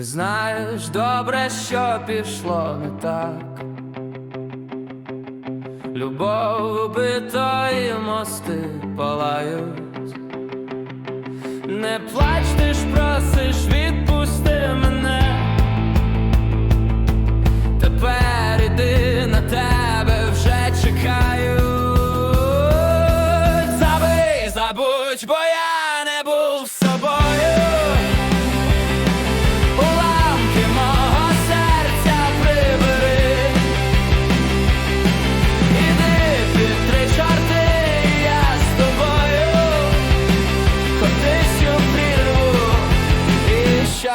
Ти знаєш добре, що пішло не так. Любов убито і мости палають. Не плач,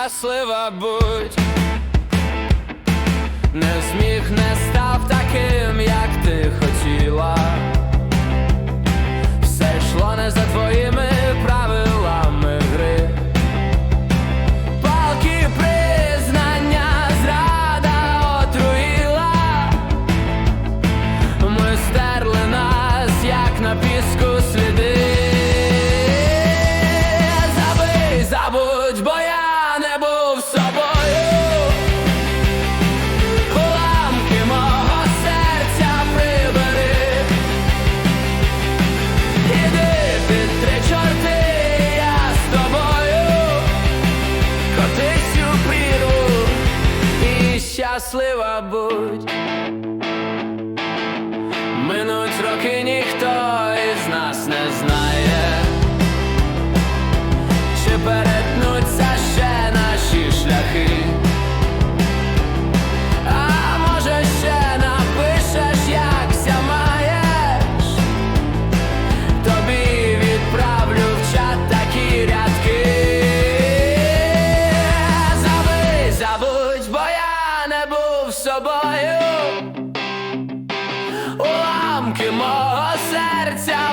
щаслива будь. Не зміг, не став таким, як ти хотіла. Все йшло не за твоїми правилами гри. Палки признання зрада отруїла. Ми стерли нас, як на піску сліди. Не був собою. Уламки мого серця прибери. Іди три чорти, я з тобою. Котись у і щаслива будь. Минуть роки ніхто я не був собою. Уламки мого серця